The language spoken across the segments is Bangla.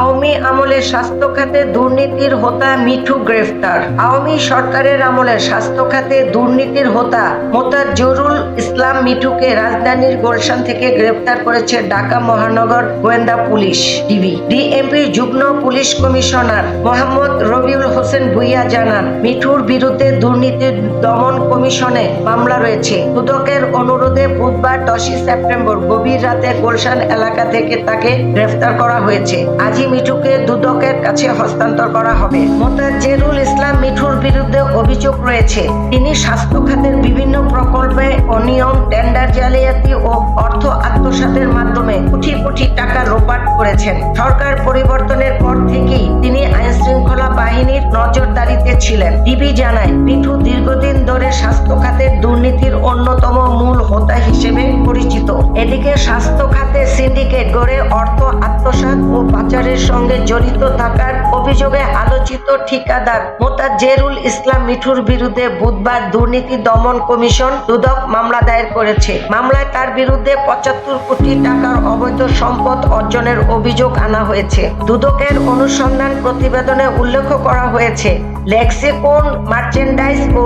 আওয়ামী আমলে স্বাস্থ্য খাতে দুর্নীতির হোতা মিঠু গ্রেফতার। আওয়ামী সরকারের আমলে স্বাস্থ্য খাতে দুর্নীতির হোতা মোতাজরুল ইসলাম মিঠুকে রাজধানীর গুলশান থেকে গ্রেফতার করেছে ঢাকা মহানগর গোয়েন্দা পুলিশ, ডিবি। ডিএমপি যুগ্ম পুলিশ কমিশনার মোহাম্মদ রবিউল হোসেন ভুইয়া জানান, মিঠুর বিরুদ্ধে দুর্নীতি দমন কমিশনে মামলা রয়েছে। দুদকের অনুরোধে বুধবার দশই সেপ্টেম্বর গভীর রাতে গুলশান এলাকা থেকে তাকে গ্রেফতার করা হয়েছে। আজই মিঠুকে দুদকের কাছে হস্তান্তর করা হবে। মোতাজেরুল ইসলাম মিঠুর বিরুদ্ধে অভিযোগ রয়েছে। তিনি স্বাস্থ্য খাতের বিভিন্ন প্রকল্পে অনিয়ম, টেন্ডার জালিয়াতি ও অর্থ আত্মসাতের মাধ্যমে কোটি কোটি টাকা লোপাট করেছেন। সরকার পরিবর্তনের পর থেকেই তিনি আইন শৃঙ্খলা বাহিনীর নজরদারিতে ছিলেন। ডিবি জানায়, মিঠু দীর্ঘদিন ধরে স্বাস্থ্য খাতের দুর্নীতির অন্যতম মূল হোতা হিসেবে পরিচিত। এদিকে স্বাস্থ্য খাতে সিন্ডিকেট গড়ে অর্থ আত্মসাৎ ও পাচারের সঙ্গে জড়িত থাকার অভিযোগে আলোচিত ঠিকাদার মোতাজেরুল ইসলাম মিঠুর বিরুদ্ধে বুধবার দুর্নীতি দমন কমিশন দুদক মামলা দায়ের করেছে। মামলায় তার বিরুদ্ধে পঁচাত্তর কোটি টাকার অবৈধ সম্পদ অর্জনের অভিযোগ আনা হয়েছে। দুদকের অনুসন্ধান প্রতিবেদনে উল্লেখ করা হয়েছে, লেক্সিকোন, মার্চেন্ডাইজ ও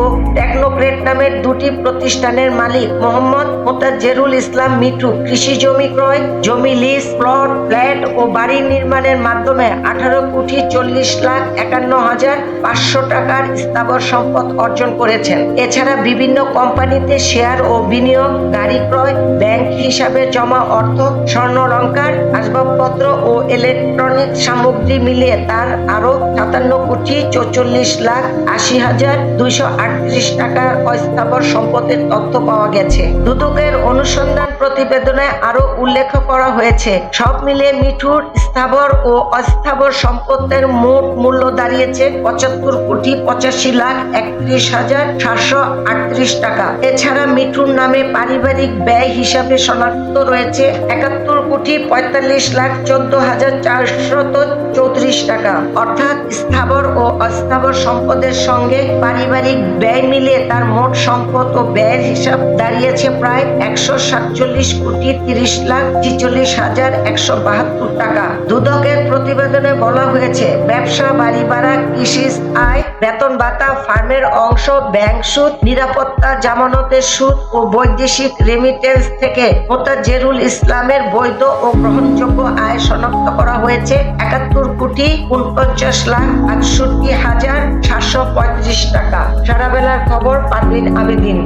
টেকনোক্রেট নামের দুটি প্রতিষ্ঠানের মালিক মোহাম্মদ মোতাজেরুল ইসলাম মিঠু কৃষি জমি ক্রয়, জমি লিজ, প্লট, ফ্ল্যাট ও বাড়ি নির্মাণের মাধ্যমে আঠারো কোটি চল্লিশ লাখ একান্ন হাজার পাঁচশো টাকার স্থাবর সম্পদ অর্জন করেছেন। এছাড়া বিভিন্ন কোম্পানিতে শেয়ার ও বিনিয়োগ, গাড়ি ক্রয়, ব্যাংক হিসাবে জমা অর্থ স্বর্ণলঙ্কার আসবাবপত্র ও ইলেকট্রনিক সামগ্রী মিলিয়ে তার আরও সাতান্ন কোটি চৌচল্লিশ লাখ আশি হাজার দুইশো আটত্রিশ টাকার অস্থাবর সম্পদের তথ্য পাওয়া গেছে। দুদকের অনুসন্ধান প্রতিবেদনে আরও উল্লেখ করা হয়েছে। সব মিলিয়ে মিঠুর স্থাবর ও অস্থাবর সম্পদের মোট মূল্য দাঁড়িয়েছে পঁচাত্তর কোটি পঁচাশি লাখ একত্রিশ হাজার সাতশো আটত্রিশ টাকা। এছাড়া মিঠুর নামে পারিবারিক ব্যয় হিসাবে শনাক্ত রয়েছে একাত্তর কোটি পঁয়তাল্লিশ লাখ চোদ্দ হাজার চারশত চৌত্রিশ টাকা। অর্থাৎ স্থাবর ও অস্থাবর সম্পদের সঙ্গে পারিবারিক ব্যয় মিলিয়ে তার মোট সম্পদ ও ব্যয়ের হিসাব দাঁড়িয়েছে প্রায় একশো সাতচল্লিশ কোটি তিরিশ লাখ ছিচল্লিশ হাজার একশো বাহাত্তর টাকা। দুদকের প্রতিবেদনে বলা হয়েছে, ব্যবসা, বাড়ি ভাড়া কৃষি আয়, বেতন ভাতা, ফার্মের অংশ, ব্যাংক সুদ, নিরাপত্তা, জামানতের সুদ ও বৈদেশিক রেমিটেন্স থেকে মোতাজেরুল ইসলামের বৈধ ও গ্রহণযোগ্য আয় শনাক্ত করা হয়েছে একাত্তর কোটি উনপঞ্চাশ লাখ আটষট্টি হাজার সাতশো পঁয়ত্রিশ টাকা। সারা বেলার খবর, পারভিন আবেদিন।